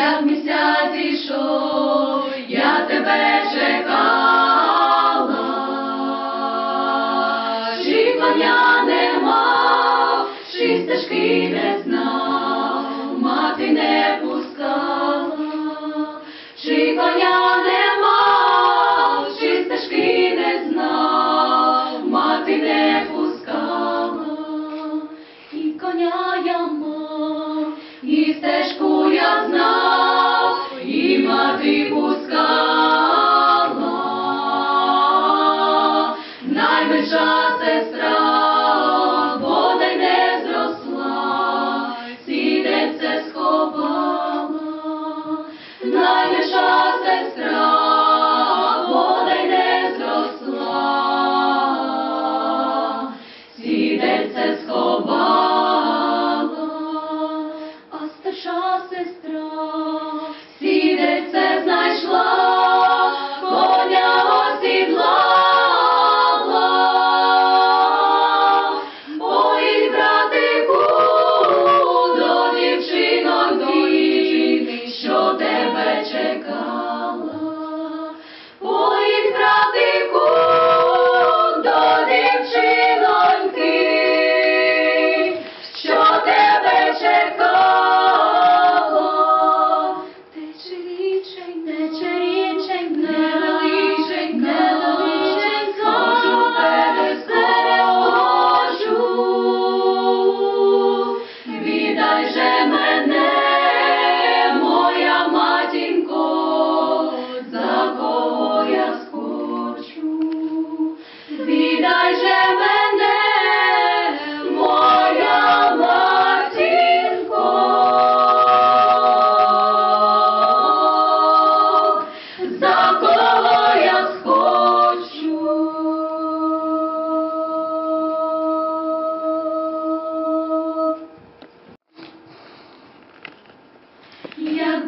love me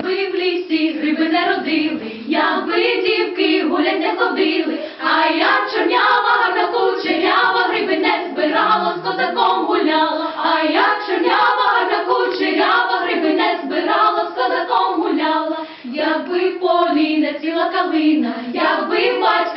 Би в лісі гриби не родили, якби дівки гулять ходили, а я чорнява гарна кучерява, гриби не збирала, з козаком гуляла, а я чорнява гарна кучерява, гриби не збирала, з козаком гуляла, якби в полі не ціла калина, якби бачила.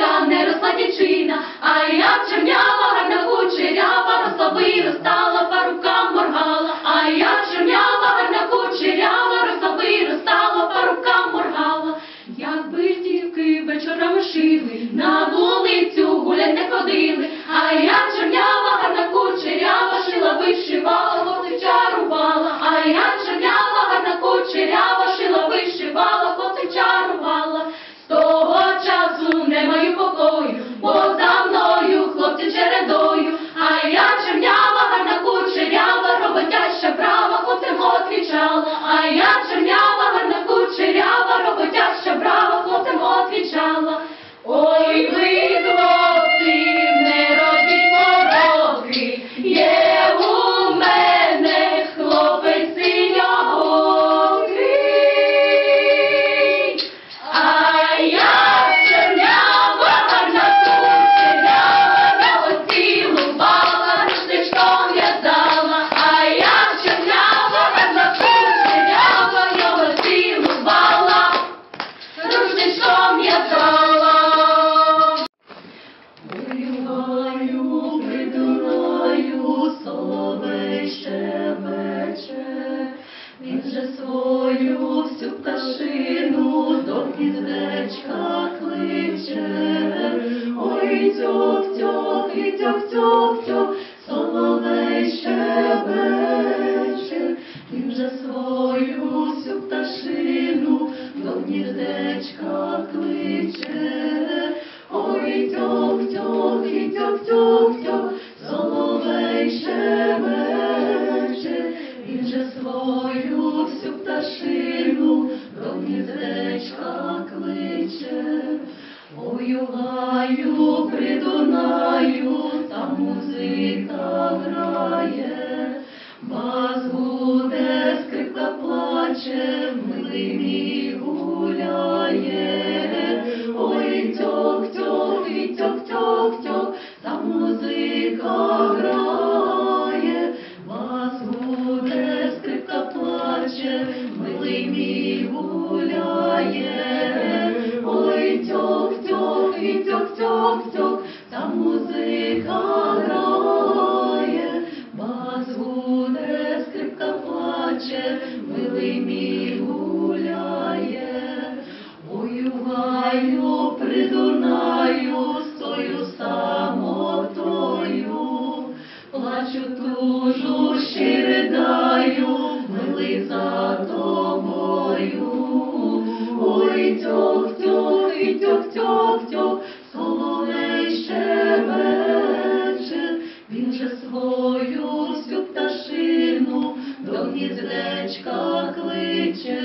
батька кличе, ой, тьох, тьох, і тьох, тьох, тьох, соловей щебе. Ой, тьох, тьох, і тьох, тьох, соловей щебече, він же свою всю пташину до гніздечка кличе.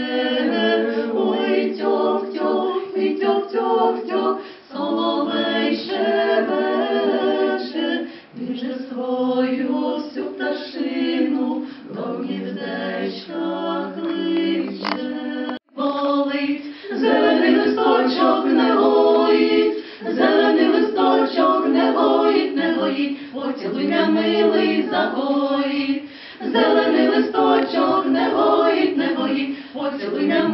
Ой, тьох, тьох, і тьох, тьох, тьох, соловей він же свою всю пташину до гніздечка кличе.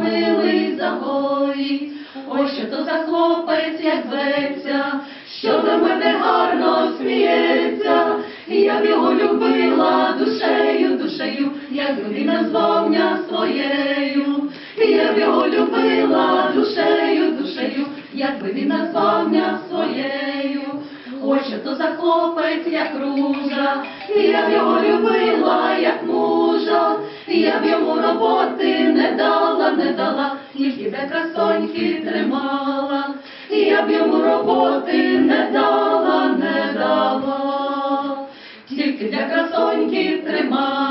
Милий загоїть. Ой, що то за хлопець, як зветься, що до мене гарно сміється. Я б його любила душею, душею, якби він назвав мене своєю. Я б його любила душею, душею, якби він назвав мене своєю. Ой, що то за хлопець, як ружа, я б його любила, як мужа, я б йому роботи не дала, не дала, тільки для красоньки тримала, я б йому роботи не дала, не дала, тільки для красоньки тримала.